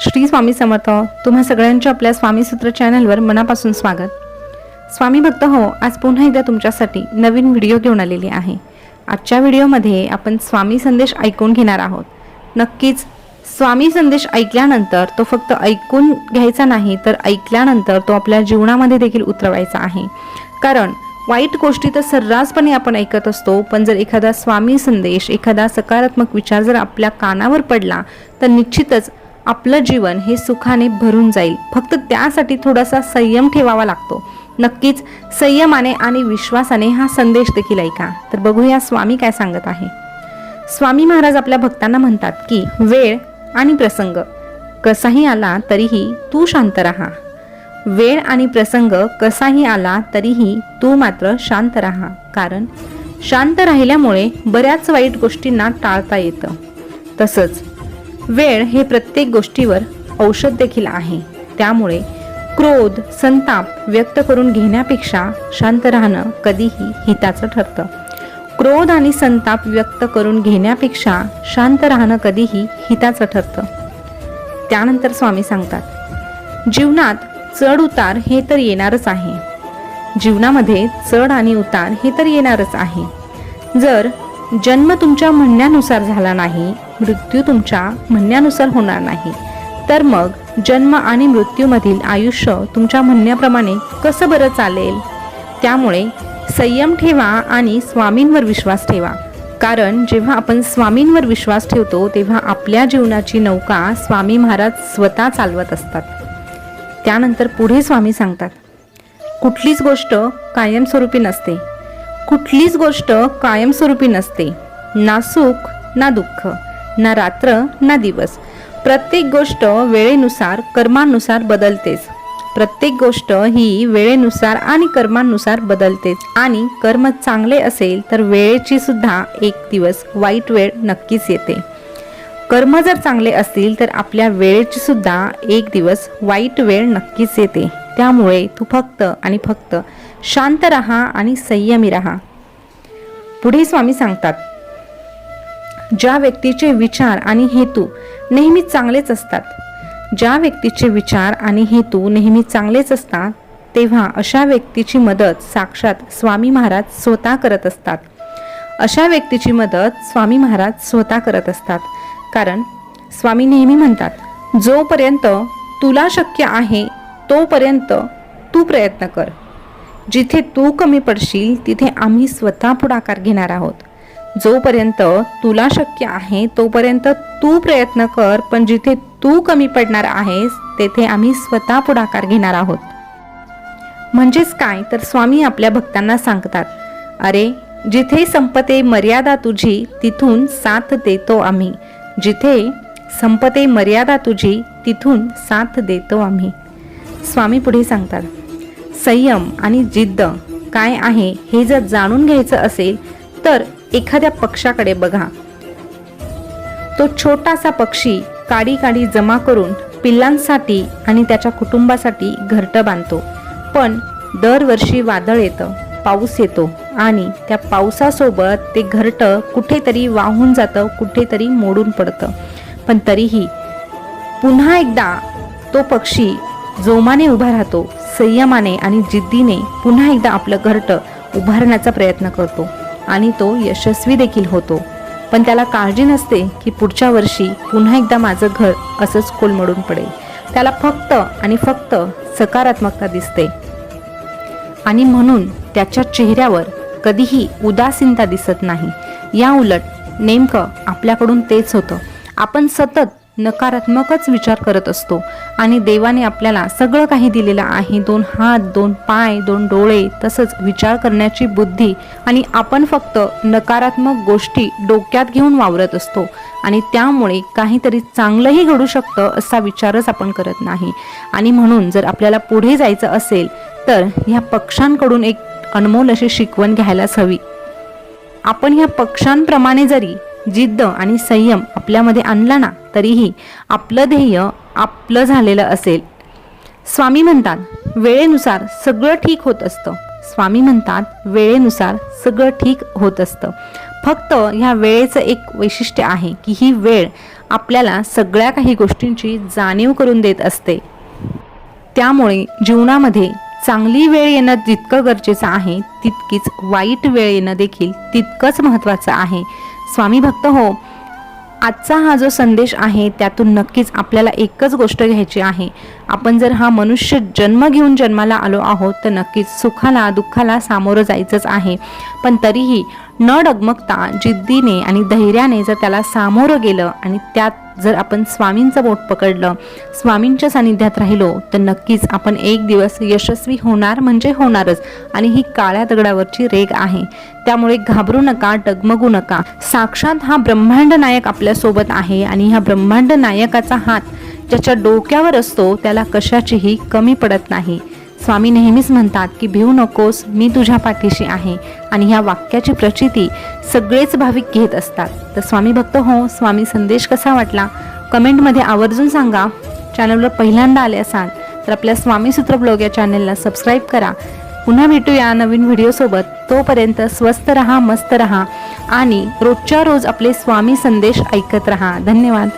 श्री स्वामी समर्थ तुम्हा सगळ्यांच्या आपल्या स्वामी सूत्र चॅनलवर मनापासून स्वागत. स्वामी भक्त हो आज पुन्हा एकदा तुमच्यासाठी नवीन व्हिडिओ घेऊन आलेली आहे. आजच्या व्हिडिओमध्ये आपण स्वामी संदेश ऐकून घेणार आहोत. नक्कीच स्वामी संदेश ऐकल्यानंतर तो फक्त ऐकून घ्यायचा नाही तर ऐकल्यानंतर तो आपल्या जीवनामध्ये देखील उतरवायचा आहे. कारण वाईट गोष्टी तर सर्रासपणे आपण ऐकत असतो पण जर एखादा स्वामी संदेश एखादा सकारात्मक विचार जर आपल्या कानावर पडला तर निश्चितच आपलं जीवन हे सुखाने भरून जाईल. फक्त त्यासाठी थोडासा संयम ठेवावा लागतो. नक्कीच संयमाने आणि विश्वासाने हा संदेश देखील ऐका. तर बघूया स्वामी काय सांगत आहे. स्वामी महाराज आपल्या भक्तांना म्हणतात की वेळ आणि प्रसंग कसाही आला तरीही तू शांत राहा. वेळ आणि प्रसंग कसाही आला तरीही तू मात्र शांत राहा. कारण शांत राहिल्यामुळे बऱ्याच वाईट गोष्टींना टाळता येतं. तसंच वेळ हे प्रत्येक गोष्टीवर औषध देखील आहे. त्यामुळे क्रोध संताप व्यक्त करून घेण्यापेक्षा शांत राहणं कधीही हिताचं ठरतं. क्रोध आणि संताप व्यक्त करून घेण्यापेक्षा शांत राहणं कधीही हिताचं ठरतं. त्यानंतर स्वामी सांगतात जीवनात चढ उतार हे तर येणारच आहे. जीवनामध्ये चढ आणि उतार हे तर येणारच आहे. जर जन्म तुमच्या म्हणण्यानुसार झाला नाही मृत्यू तुमच्या म्हणण्यानुसार होणार नाही तर मग जन्म आणि मृत्यूमधील आयुष्य तुमच्या म्हणण्याप्रमाणे कसं बरं चालेल? त्यामुळे संयम ठेवा आणि स्वामींवर विश्वास ठेवा. कारण जेव्हा आपण स्वामींवर विश्वास ठेवतो तेव्हा आपल्या जीवनाची नौका स्वामी महाराज स्वतः चालवत असतात. त्यानंतर पुढे स्वामी सांगतात कुठलीच गोष्ट कायमस्वरूपी नसते. कुठलीच गोष्ट कायमस्वरूपी नसते. ना सुख ना दुःख ना रात्र ना दिवस. प्रत्येक गोष्ट वेळेनुसार कर्मानुसार बदलतेच. प्रत्येक गोष्ट ही वेळेनुसार आणि कर्मानुसार बदलतेच. आणि कर्म चांगले असेल तर वेळेची सुद्धा एक दिवस वाईट वेळ नक्कीच येते. कर्म जर चांगले असतील तर आपल्या वेळेची सुद्धा एक दिवस वाईट वेळ नक्कीच येते. त्यामुळे तू फक्त आणि फक्त शांत राहा आणि संयमी राहा. पुढे स्वामी सांगतात ज्या व्यक्तीचे विचार आणि हेतू नेहमी चांगलेच असतात ज्या व्यक्तीचे विचार आणि हेतू नेहमी चांगलेच असतात तेव्हा अशा व्यक्तीची मदत साक्षात स्वामी महाराज स्वतः करत असतात. अशा व्यक्तीची मदत स्वामी महाराज स्वतः करत असतात. कारण स्वामी नेहमी म्हणतात जोपर्यंत तुला शक्य आहे तोपर्यंत तू प्रयत्न कर. जिथे तू कमी पडशील तिथे आम्ही स्वतः पुढाकार घेणार आहोत. जोपर्यंत तुला शक्य आहे तोपर्यंत तू प्रयत्न कर पण जिथे तू कमी पडणार आहेस तेथे आम्ही स्वतः पुढाकार घेणार आहोत. म्हणजेच काय? तर स्वामी आपल्या भक्तांना सांगतात अरे जिथे संपते मर्यादा तुझी तिथून साथ देतो आम्ही. जिथे संपते मर्यादा तुझी तिथून साथ देतो आम्ही. स्वामी पुढे सांगतात संयम आणि जिद्द काय आहे हे जर जाणून घ्यायचं असेल तर एखाद्या पक्षाकडे बघा. तो छोटासा पक्षी काडी काडी जमा करून पिल्लांसाठी आणि त्याच्या कुटुंबासाठी घरटं बांधतो. पण दरवर्षी वादळ येतं पाऊस येतो. आणि त्या पावसासोबत ते घरटं कुठेतरी वाहून जातं कुठेतरी मोडून पडतं. पण तरीही पुन्हा एकदा तो पक्षी जोमाने उभा राहतो संयमाने आणि जिद्दीने पुन्हा एकदा आपलं घरटं उभारण्याचा प्रयत्न करतो आणि तो यशस्वी देखील होतो. पण त्याला काळजी नसते की पुढच्या वर्षी पुन्हा एकदा माझं घर असंच कोलमडून पडेल. त्याला फक्त आणि फक्त सकारात्मकता दिसते. आणि म्हणून त्याच्या चेहऱ्यावर कधीही उदासीनता दिसत नाही. या उलट नेमकं आपल्याकडून तेच होतं. आपण सतत नकारात्मकच विचार करत असतो आणि देवाने आपल्याला सगळं काही दिलेलं आहे. दोन हात दोन पाय दोन डोळे तसंच विचार करण्याची बुद्धी आणि आपण फक्त नकारात्मक गोष्टी डोक्यात घेऊन वावरत असतो आणि त्यामुळे काहीतरी चांगलंही घडू शकतं असा विचारच आपण करत नाही. आणि म्हणून जर आपल्याला पुढे जायचं असेल तर ह्या पक्षांकडून एक अनमोल अशी शिकवण घ्यायलाच हवी. आपण ह्या पक्षांप्रमाणे जरी जिद्द आणि संयम आपल्यामध्ये आणला ना तरीही आपलं ध्येय आपलं झालेलं असेल. स्वामी म्हणतात वेळेनुसार सगळं ठीक होत असतं. स्वामी म्हणतात वेळेनुसार सगळं ठीक होत असतं. फक्त ह्या वेळेचं एक वैशिष्ट्य आहे की ही वेळ आपल्याला सगळ्या काही गोष्टींची जाणीव करून देत असते. त्यामुळे जीवनामध्ये चांगली वेळ येणं जितकं गरजेचं आहे तितकीच वाईट वेळ येणं देखील तितकंच महत्त्वाचं आहे. स्वामी भक्त हो आजचा हा जो संदेश आहे त्यातून नक्कीच आपल्याला एकच गोष्ट घ्यायची आहे. आपण जर हा मनुष्य जन्म घेऊन जन्माला आलो आहोत तर नक्कीच सुखाला दुःखाला सामोरं जायचंच आहे. पण तरीही न डगमगता जिद्दीने आणि धैर्याने जर त्याला सामोरं गेलं आणि त्यात जर आपण स्वामींचं बोट पकडलं स्वामींच्या सानिध्यात राहिलो तर नक्कीच आपण एक दिवस यशस्वी होणार म्हणजे होणारच आणि ही काळ्या दगडावरची रेग आहे. त्यामुळे घाबरू नका डगमगू नका. साक्षात हा ब्रह्मांड नायक आपल्यासोबत आहे आणि ह्या ब्रह्मांड नायकाचा हात ज्याच्या डोक्यावर असतो त्याला कशाचीही कमी पडत नाही. स्वामी नेहमीच म्हणतात की भिवू नकोस मी तुझ्या पाठीशी आहे. आणि ह्या वाक्याची प्रचिती सगळेच भाविक घेत असतात. तर स्वामी भक्त हो स्वामी संदेश कसा वाटला? कमेंटमध्ये आवर्जून सांगा. चॅनलवर पहिल्यांदा आले असाल तर आपल्या स्वामीसूत्र ब्लॉग या चॅनलला सबस्क्राईब करा. पुन्हा भेटूया नवीन व्हिडिओसोबत तोपर्यंत स्वस्त रहा मस्त रहा. आणि रोजच्या रोज आपले स्वामी संदेश ऐकत रहा. धन्यवाद.